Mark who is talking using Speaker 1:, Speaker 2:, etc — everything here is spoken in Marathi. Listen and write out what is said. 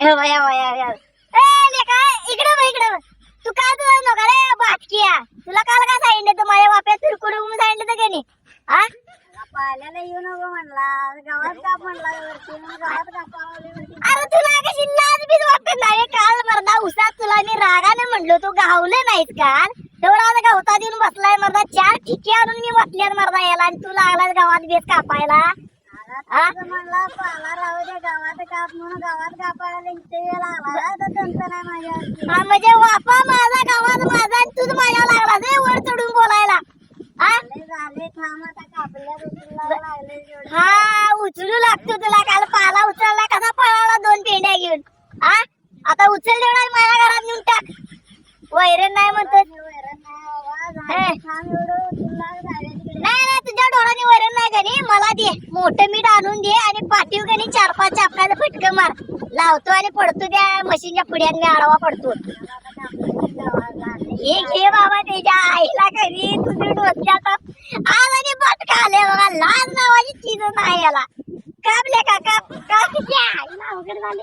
Speaker 1: इकडे बघ इकडे बघ. तू काय तुला नका रे बाटकिया तुला काल काय सांगितलं तू माझ्या बाप्या तुरकुड सांगितलं तर नाही? हा
Speaker 2: पाल्याला येऊ नको म्हणला. गावात काप म्हणला गावात
Speaker 1: अरे तुला कशी लाज बीज वाटत नाही काल मर्दा उसात तुला मी रागाने म्हणलो तू गावलं नाहीस काल. तेवढा आता गवता देऊन बसलाय मर्दा. चार ठिके आणून मी बसल्यात मर्दा याला आणि तू लागलास गावात बेस कापायला.
Speaker 2: म्हणला पाला राहू दे गावात काप म्हणून गावात कापायला इथे वेळ आला तर त्यांचं नाही माझ्या
Speaker 1: हा म्हणजे वापा माझा गावात माझा आणि तूच माझ्या लागला रे वर चढून बोलायला. हा?
Speaker 2: झाले झाले थांब आता कापल्या दुसरीला लागले जेवढे
Speaker 1: हा उचलू लागतो तुला काल पाला उचलला कसा पळाला दोन पेंड्या घेऊन. हा? आता उचल तेवढा माझ्या घरात नेऊन टाक. वैरण नाही म्हणतो
Speaker 2: वैरण नाही बाबा
Speaker 1: हे.
Speaker 2: झाले थांब एवढं तुला झाले तिकडे.
Speaker 1: नाही नाही तुझ्या डोळ्याने वैरण नाही गणी मला दे. मोठं मीठ आणून दे आणि पाठीव गणी चार पाच आपल्याला फटकं मार. लावतो आणि पडतो त्या मशीनच्या पुढ्याने आडवा पडतो. हे घे बाबा त्याच्या आईला कधी तुझ्या डोक्यात आज आणि पटका आले बघा लाज नावाची चीज नाही याला. कापले का काप काप. आईला अवघड झाले.